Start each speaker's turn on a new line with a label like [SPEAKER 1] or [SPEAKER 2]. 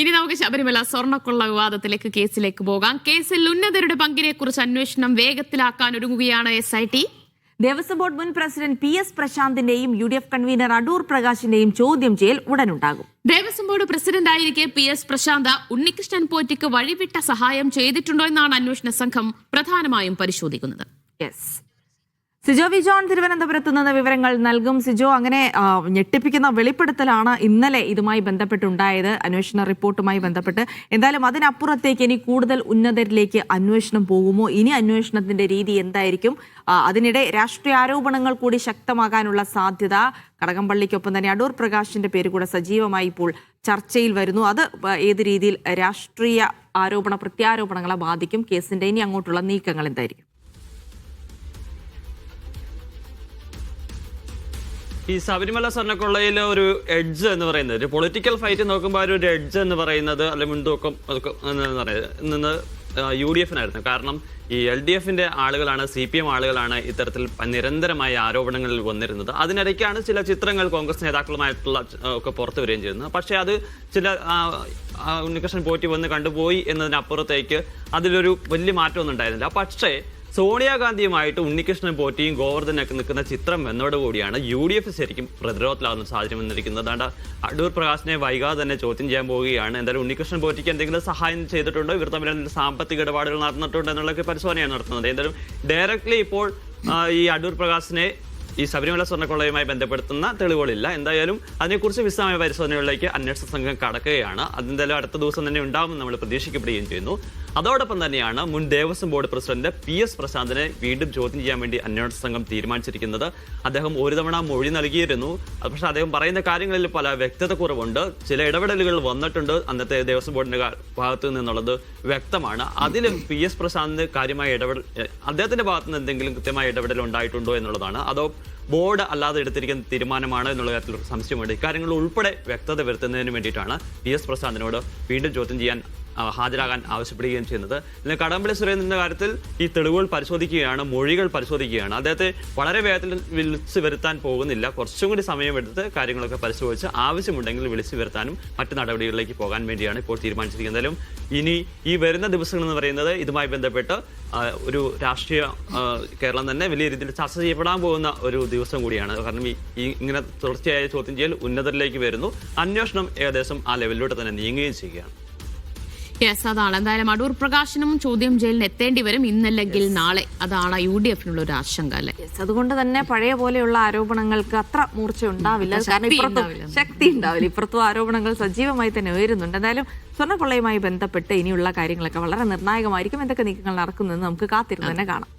[SPEAKER 1] ഇനി നമുക്ക് ശബരിമല സ്വർണക്കൊള്ള വിവാദത്തിലേക്ക് കേസിലേക്ക് പോകാം. കേസിൽ ഉന്നതരുടെ പങ്കിനെ കുറിച്ച് അന്വേഷണം വേഗത്തിലാക്കാൻ ഒരുങ്ങുകയാണ് S I T
[SPEAKER 2] Devaswom board മുൻ president P S പ്രശാന്തിന്റെയും U D F convener Adoor പ്രകാശിന്റെയും ചോദ്യം ചെയ്യൽ ഉടനുണ്ടാകും.
[SPEAKER 1] ദേവസ്വം ബോർഡ് പ്രസിഡന്റ് ആയിരിക്കെ പി എസ് പ്രശാന്ത് ഉണ്ണികൃഷ്ണൻ പോറ്റിക്ക് വഴിവിട്ട സഹായം ചെയ്തിട്ടുണ്ടോ എന്നാണ് അന്വേഷണ സംഘം പ്രധാനമായും പരിശോധിക്കുന്നത്.
[SPEAKER 2] യെസ് സിജോ വി ജോൺ തിരുവനന്തപുരത്ത് നിന്ന് വിവരങ്ങൾ നൽകും. സിജോ അങ്ങനെ ഞെട്ടിപ്പിക്കുന്ന വെളിപ്പെടുത്തലാണ് ഇന്നലെ ഇതുമായി ബന്ധപ്പെട്ടുണ്ടായത്. അന്വേഷണ റിപ്പോർട്ടുമായി ബന്ധപ്പെട്ട്. എന്തായാലും അതിനപ്പുറത്തേക്ക് ഇനി കൂടുതൽ ഉന്നതരിലേക്ക് അന്വേഷണം പോകുമോ? ഇനി അന്വേഷണത്തിന്റെ രീതി എന്തായിരിക്കും? അതിനിടെ രാഷ്ട്രീയ ആരോപണങ്ങൾ കൂടി ശക്തമാകാനുള്ള സാധ്യത കടകംപള്ളിക്കൊപ്പം തന്നെ അടൂർ പ്രകാശിന്റെ പേര് കൂടെ സജീവമായി ഇപ്പോൾ ചർച്ചയിൽ വരുന്നു. അത് ഏത് രീതിയിൽ രാഷ്ട്രീയ ആരോപണ പ്രത്യാരോപണങ്ങളെ ബാധിക്കും? കേസിന്റെ ഇനി അങ്ങോട്ടുള്ള നീക്കങ്ങൾ എന്തായിരിക്കും?
[SPEAKER 3] ഈ ശബരിമല സ്വർണക്കൊള്ളയിൽ ഒരു എഡ്ജ് എന്ന് പറയുന്നത് ഒരു പൊളിറ്റിക്കൽ ഫൈറ്റ് നോക്കുമ്പോൾ ഒരു എഡ്ജ് എന്ന് പറയുന്നത് അല്ലെ മുൻതൂക്കം നിന്ന് യു ഡി എഫിനായിരുന്നു കാരണം ഈ എൽ ഡി എഫിന്റെ ആളുകളാണ് സി പി എം ആളുകളാണ് ഇത്തരത്തിൽ നിരന്തരമായ ആരോപണങ്ങളിൽ വന്നിരുന്നത്. അതിനിടയ്ക്കാണ് ചില ചിത്രങ്ങൾ കോൺഗ്രസ് നേതാക്കളുമായിട്ടുള്ള ഒക്കെ പുറത്തു വരികയും ചെയ്യുന്നത്. പക്ഷേ അത് ചില ഉണ്ണികൃഷ്ണൻ പോറ്റി വന്ന് കണ്ടുപോയി എന്നതിനപ്പുറത്തേക്ക് അതിലൊരു വലിയ മാറ്റമൊന്നും ഉണ്ടായിരുന്നില്ല. പക്ഷേ സോണിയാഗാന്ധിയുമായിട്ട് ഉണ്ണികൃഷ്ണൻ പോറ്റിയും ഗോവർദ്ധനൊക്കെ നിൽക്കുന്ന ചിത്രം എന്നോടുകൂടിയാണ് യു ഡി എഫ് ശരിക്കും പ്രതിരോധത്തിലാകുന്ന സാഹചര്യം വന്നിരിക്കുന്നത്. അതാണ്ട് അടൂർ പ്രകാശിനെ വൈകാതെ തന്നെ ചോദ്യം ചെയ്യാൻ പോവുകയാണ്. എന്തായാലും ഉണ്ണികൃഷ്ണൻ പോറ്റിക്ക് എന്തെങ്കിലും സഹായം ചെയ്തിട്ടുണ്ടോ? ഇവർ തമ്മിൽ എന്തെങ്കിലും സാമ്പത്തിക ഇടപാടുകൾ നടന്നിട്ടുണ്ടോ എന്നുള്ളൊക്കെ പരിശോധനയാണ് നടത്തുന്നത്. എന്തായാലും ഡയറക്റ്റ്ലി ഇപ്പോൾ ഈ അടൂർ പ്രകാശിനെ ഈ ശബരിമല സ്വർണക്കൊള്ളയുമായി ബന്ധപ്പെടുത്തുന്ന തെളിവുകളില്ല. എന്തായാലും അതിനെക്കുറിച്ച് വിശദമായ പരിശോധനകളിലേക്ക് അന്വേഷണ സംഘം കടക്കുകയാണ്. അതെന്തായാലും അടുത്ത ദിവസം തന്നെ ഉണ്ടാവുമെന്ന് നമ്മൾ പ്രതീക്ഷിക്കപ്പെടുകയും ചെയ്യുന്നു. അതോടൊപ്പം തന്നെയാണ് മുൻ Devaswom board president P S പ്രശാന്തിനെ വീണ്ടും ചോദ്യം ചെയ്യാൻ വേണ്ടി അന്വേഷണ സംഘം തീരുമാനിച്ചിരിക്കുന്നത്. അദ്ദേഹം ഒരു തവണ മൊഴി നൽകിയിരുന്നു. പക്ഷേ അദ്ദേഹം പറയുന്ന കാര്യങ്ങളിൽ പല വ്യക്തത കുറവുണ്ട് ചില ഇടപെടലുകൾ വന്നിട്ടുണ്ട്. അന്നത്തെ ദേവസ്വം ബോർഡിന്റെ ഭാഗത്ത് നിന്നുള്ളത് വ്യക്തമാണ്. അതിലും പി എസ് പ്രശാന്ത് കാര്യമായ ഇടപെടൽ അദ്ദേഹത്തിന്റെ ഭാഗത്ത് നിന്ന് എന്തെങ്കിലും കൃത്യമായ ഇടപെടൽ ഉണ്ടായിട്ടുണ്ടോ എന്നുള്ളതാണ്. അതോ ബോർഡ് അല്ലാതെ എടുത്തിരിക്കുന്ന തീരുമാനമാണ് എന്നുള്ള കാര്യത്തിൽ സംശയമുണ്ട്. ഇക്കാര്യങ്ങൾ ഉൾപ്പെടെ വ്യക്തത വരുത്തുന്നതിന് വേണ്ടിയിട്ടാണ് പി എസ് പ്രശാന്തിനോട് വീണ്ടും ചോദ്യം ചെയ്യാൻ ഹാജരാകാൻ ആവശ്യപ്പെടുകയും ചെയ്യുന്നത്. പിന്നെ കടമ്പള്ളി സുരേന്ദ്രന്റെ കാര്യത്തിൽ ഈ തെളിവുകൾ പരിശോധിക്കുകയാണ് മൊഴികൾ പരിശോധിക്കുകയാണ്. അദ്ദേഹത്തെ വളരെ വേഗത്തിൽ വിളിച്ചു വരുത്താൻ പോകുന്നില്ല. കുറച്ചും കൂടി സമയമെടുത്ത് കാര്യങ്ങളൊക്കെ പരിശോധിച്ച് ആവശ്യമുണ്ടെങ്കിൽ വിളിച്ചു വരുത്താനും മറ്റു നടപടികളിലേക്ക് പോകാൻ വേണ്ടിയാണ് ഇപ്പോൾ തീരുമാനിച്ചിരിക്കുന്നത്. ഇനി ഈ വരുന്ന ദിവസങ്ങൾ എന്ന് പറയുന്നത് ഇതുമായി ബന്ധപ്പെട്ട് ഒരു രാഷ്ട്രീയ കേരളം തന്നെ വലിയ രീതിയിൽ ചർച്ച ചെയ്യപ്പെടാൻ പോകുന്ന ഒരു ദിവസം കൂടിയാണ്. കാരണം ഈ ഇങ്ങനെ തുടർച്ചയായ ചോദ്യം ചെയ്യൽ ഉന്നതരിലേക്ക് വരുന്നു. അന്വേഷണം ഏകദേശം ആ ലെവലിലോട്ട് തന്നെ നീങ്ങുകയും ചെയ്യുകയാണ്.
[SPEAKER 1] യെസ് അതാണ്. എന്തായാലും അടൂർ പ്രകാശനും ചോദ്യം ചെയ്യലിന് എത്തേണ്ടി വരും ഇന്നല്ലെങ്കിൽ നാളെ. അതാണ് യു ഡി എഫിനുള്ള ഒരു ആശങ്ക അല്ലെ?
[SPEAKER 2] അതുകൊണ്ട് തന്നെ പഴയ പോലെയുള്ള ആരോപണങ്ങൾക്ക് അത്ര മൂർച്ച ഉണ്ടാവില്ല. കാരണം
[SPEAKER 1] ശക്തി
[SPEAKER 2] ഇപ്പുറത്തും
[SPEAKER 1] ഉണ്ടാവില്ല.
[SPEAKER 2] ശക്തി ഉണ്ടാവില്ല. ഇപ്പുറത്തും ആരോപണങ്ങൾ സജീവമായി തന്നെ ഉയരുന്നുണ്ട്. എന്തായാലും സ്വർണക്കൊള്ളയുമായി ബന്ധപ്പെട്ട് ഇനിയുള്ള കാര്യങ്ങളൊക്കെ വളരെ നിർണായകമായിരിക്കും. എന്തൊക്കെ നീക്കങ്ങൾ നടക്കുന്നതെന്ന് നമുക്ക് കാത്തിരുന്ന് തന്നെ കാണാം.